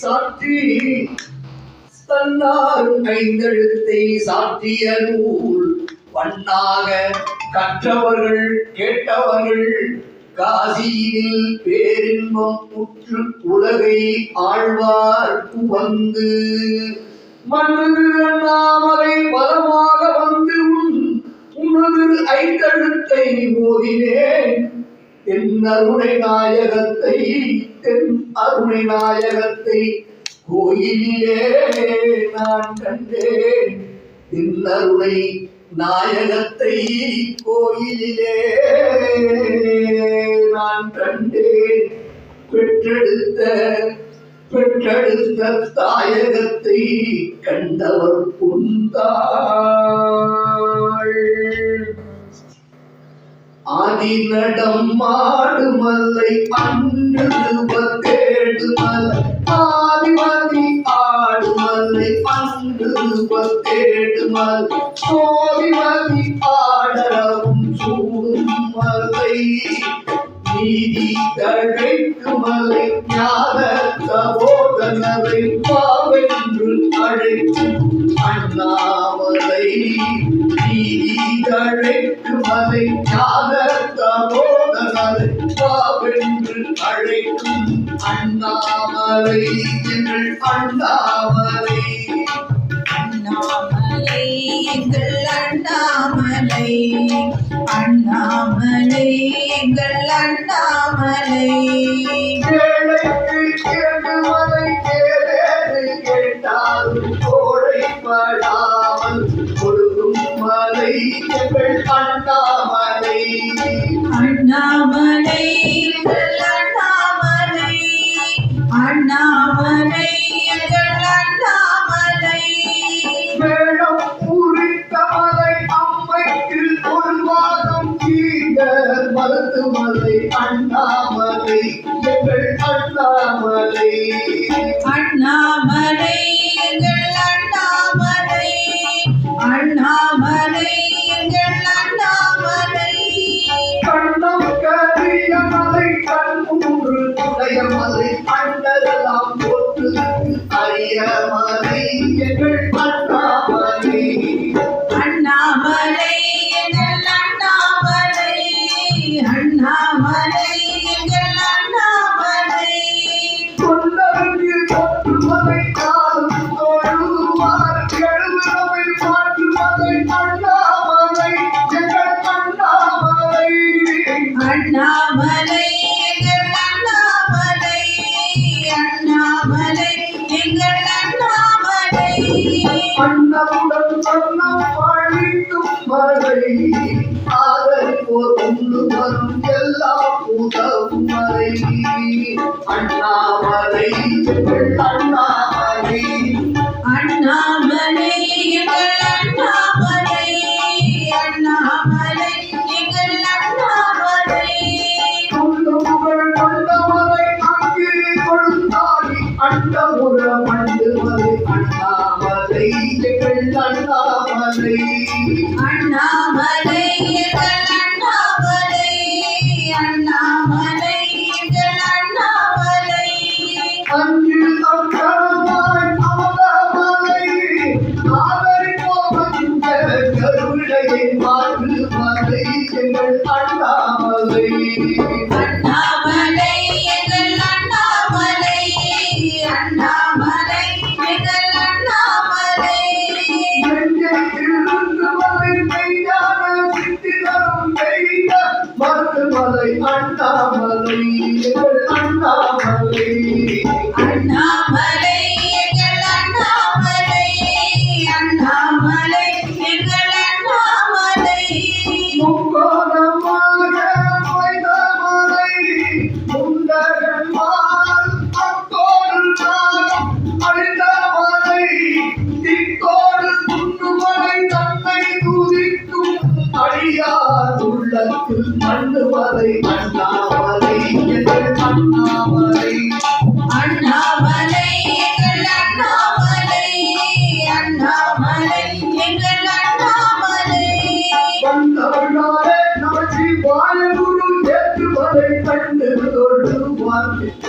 சாற்றி தன்னாரும் ஐந்தெழுத்தை சாற்றிய நூல். பண்ணாக கற்றவர்கள் கேட்டவர்கள் காசியில் பேரின்பம் உற்று உலகை ஆழ்வார் வந்து மனது அண்ணாமலை பலமாக வந்து உன் உனது ஐந்தெழுத்தை ஓதினேன். என் அருணை நாயகத்தை என் அருணை நாயகத்தை கோயிலே நான் கண்டேன். என் அருணை நாயகத்தை கோயிலே நான் கண்டேன். பெற்றெடுத்த பெற்றெடுத்த தாயகத்தை கண்டவர் புந்தாள் ஆதிநடம் மாடுமல்லை அன்று தேடுமலை ஆதிமதி ஆடுமல்லை அன்று தேடுமலை சோதிமதி ஆடரவும் சூடும் மலை நீதி தழைக்கு மலை ஞான சகோதரரை பாவென்று அழைக்கும் அண்ணாமலை. நீதி தழைக்கு மலை ஞான அண்ணாமலை எங்கள் அண்ணாமலை. அண்ணாமலை எங்கள் அண்ணாமலை. அண்ணாமலை எங்கள் அண்ணாமலை. அண்ணாமலை. அண்டமுற மண்டு மலை அண்ணாமலை எங்கள் அண்ணாமலை அண்ணாமலை. அண்ணாமலை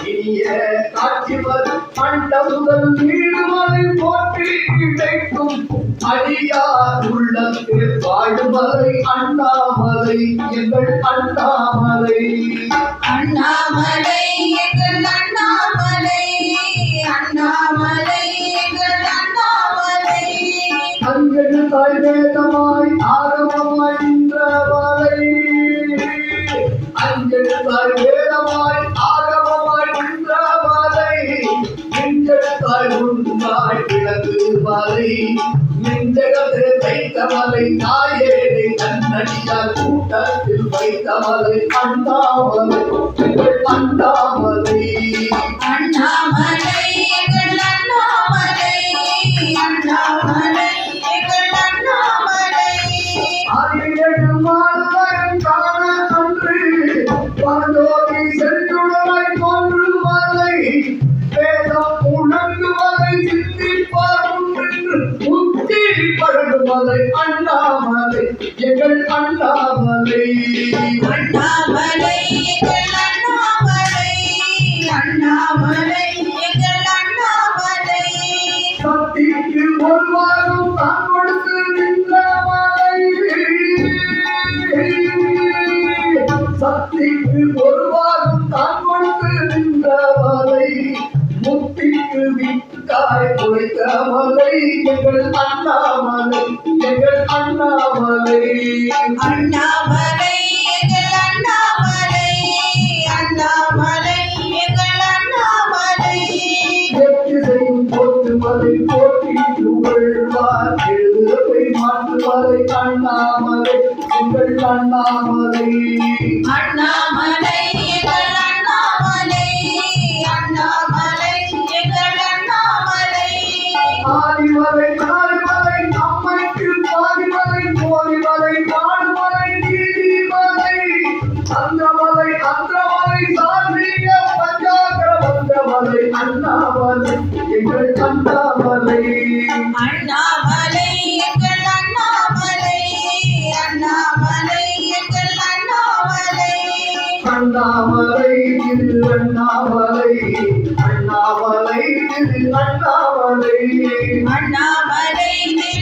இனிய காட்சி அண்ட முதல் வீடுமலை போற்றி கிடைக்கும் அடியார் உள்ளத்தில் வாழுமலை அண்ணாமலை எங்கள் அண்ணாமலை. அண்ணாமலை எங்கள் அண்ணாமலை. கூட்டத்தில் வைத்தவரை அண்ணாமலை எங்கள் அண்ணாமலை. அண்ணாமலை எங்கள் அண்ணாமலை. எங்கள் அண்ணாமலை எங்கள் அண்ணாமலை. அண்ணாமலை எங்கள் அண்ணாமலை. அண்ணாமலை எங்கள் அண்ணாமலை. செய்யும் போட்டு மலை போட்டி புகழ்வார் எழுதுவை மாற்று மலை அண்ணாமலை எங்கள் அண்ணாமலை. அண்ணாமலை திரு அண்ணாமலை. அண்ணாமலை திரு அண்ணாமலை. அண்ணாமலை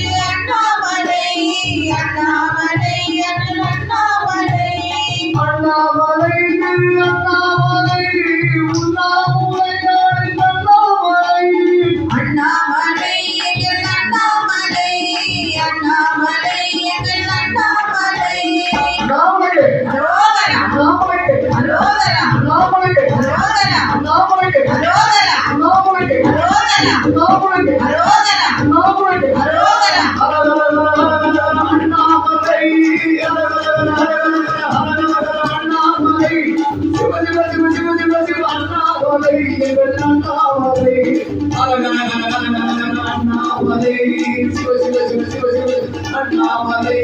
சிவ சிவ சிவ சிவ சிவ அண்ணாமலை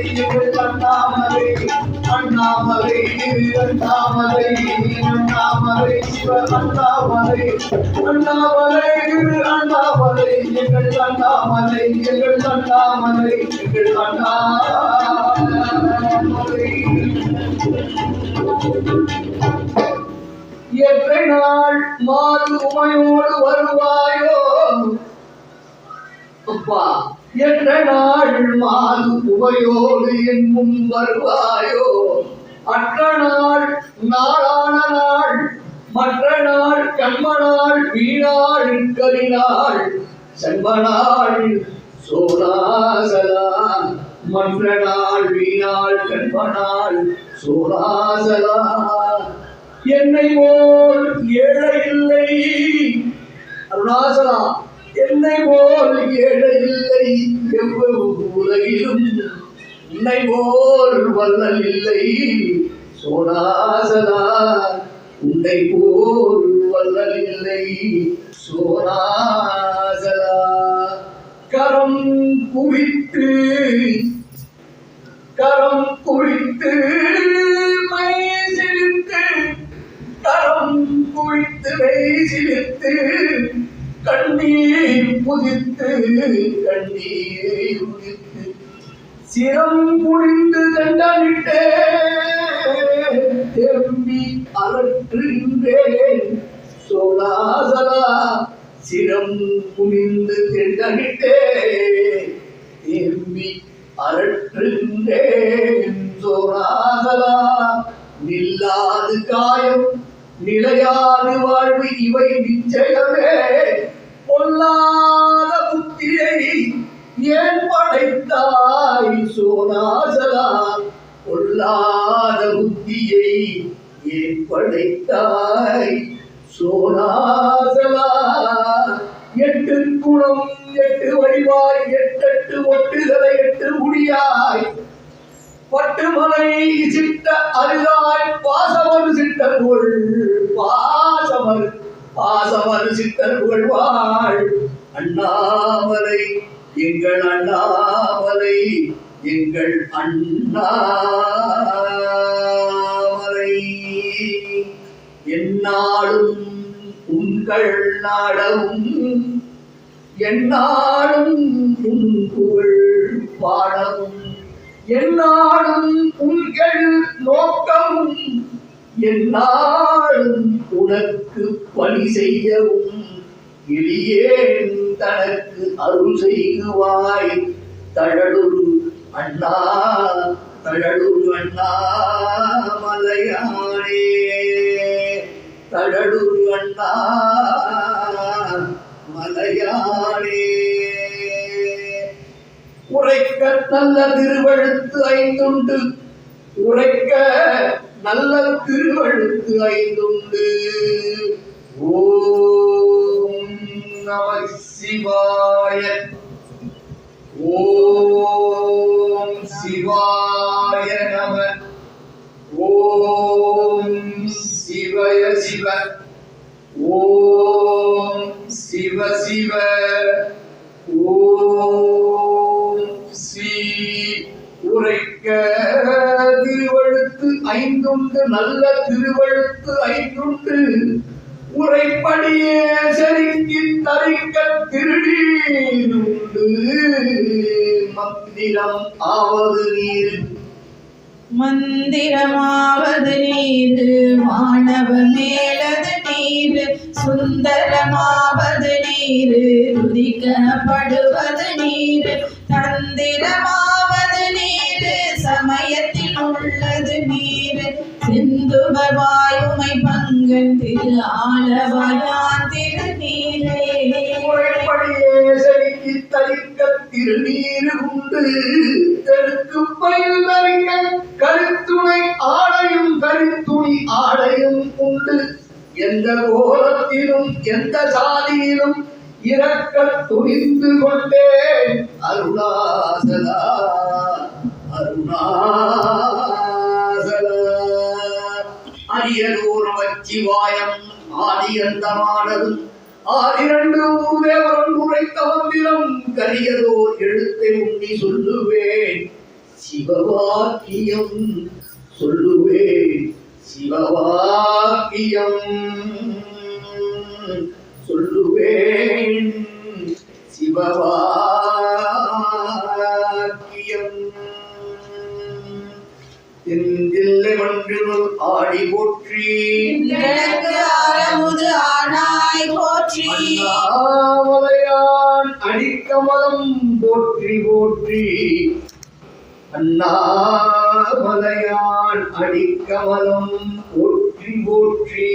அண்ணாமலை அண்ணாமலை அண்ணாமலை அண்ணாமலை சிவ அண்ணாமலை அண்ணாமலை அண்ணாமலை எங்கள் அண்ணாமலை எங்கள் அண்ணாமலை எங்கள் அண்ணாமலை எத்தனை நாள் உமையோடு வருவாயோ? அப்பா என்ற நாள் மாது உமையோடு என் முன் வருவாயோ? அற்ற நாள் நாளான நாள் மற்ற நாள் கண்மனாள் வீணாள் கரிநாள் செம்பனாள் சோழாசலா மற்ற நாள் வீணாள் கண்மனாள் சோழாசலா என்னை போல் ஏழை இல்லை. அருணாசலா என்னை போல் ஏழை இல்லை எவ்வளவு உலகிலும் உன்னை போல் வல்லல் இல்லை சோனாசலா உன்னை போல் வல்லல் இல்லை சோனாசலா கரம் குவித்து கரம் குவித்து மை சிரித்து கரம் குவித்து மை சிரித்து கண்ணீர் புதித்து கண்ணீரை உதித்து சிரம் குடிந்து தண்டனிட்டே திரும்பி அகற்றுகின்றேன் சோழாசலா சிரம் குனிந்து திண்டமிட்டே திரும்பி அரற்றுகின்றேன் சோழாசலா நில்லாது காயம் நிலையாது வாழ்வு இவை நிச்சயமே. பொல்லாத புத்தியை ஏன் படைத்தாய் சோனாசலா பொல்லாத புத்தியை ஏன் படைத்தாய் சோனாசலா எட்டு குணம் எட்டு வடிவாய் எட்டெட்டு ஒட்டுகளை எட்டு முடியாய். பட்டுமலை சிட்ட அருகாய் பாசமரு சிட்டர்கள் பாசமரு பாசமரு சிட்டர்கள் வாழ் அண்ணாமலை எங்கள் அண்ணாமலை எங்கள் அண்ணாமலை. என்னாலும் உங்கள் நாடவும் என்னாலும் உன் புகழ் பாடவும் என்னாலும் உங்கள் நோக்கமும் எல்லாரும் உனக்கு பணி செய்யவும் எளியேன் தனக்கு அருள் செய்குவாய். தழலுரு அண்ணா தழலுரு அண்ணா மலையானே தழலுரு அண்ணா மலையானே உரைக்க நல்ல திருவழுத்து ஐந்துண்டு. உரைக்க நல்ல திருவழுத்து ஐந்துண்டு. ஓம் நம சிவாய. ஓம் சிவாய நம. ஓம் சிவய சிவ. ஓம் சிவ சிவ. ஓம் சி உரைக்க. ஐந்துண்டு நல்ல திருவழுத்து ஐந்துண்டு. உரைப்படியே செருக்கி தரிக்க திருநீருண்டு மந்திரம் ஆவது நீர். மந்திரமாவது நீர். மாணவ மேலது நீர். சுந்தரமாவது நீர். துதிக்கப்படுவது நீர். தந்திரமா நீரு வாயுமை பங்கன் திரு ஆளவயான் திருநீரே உரைப்படியே செருக்கி தரிக்க திருநீரு உண்டு. தெற்கு பயில் தரிக்க கருத்துணை ஆடையும் கருத்துணி ஆடையும் உண்டு. எந்த கோலத்திலும் எந்த சாதியிலும் இறக்க துணிந்து கொண்டேன். அருணாசலா அருணா அரியலூர் நமச்சிவாயம் ஆதியந்தமானதும் ஆதிரண்டு தேவரம் உரைத்த மந்திரம் கரியதோர் எழுத்தை உண்ணி சொல்லுவேன். சிவவாக்கியம் சொல்லுவேன். சிவவாக்கியம் சொல்லுவேன். சிவவா ஆடி போற்றி ஆரமுது ஆனாய் போற்றி. அண்ணாமலையான் அடிக்கமலம் போற்றி போற்றி. அண்ணாமலையான் அடிக்கமலம் போற்றி போற்றி.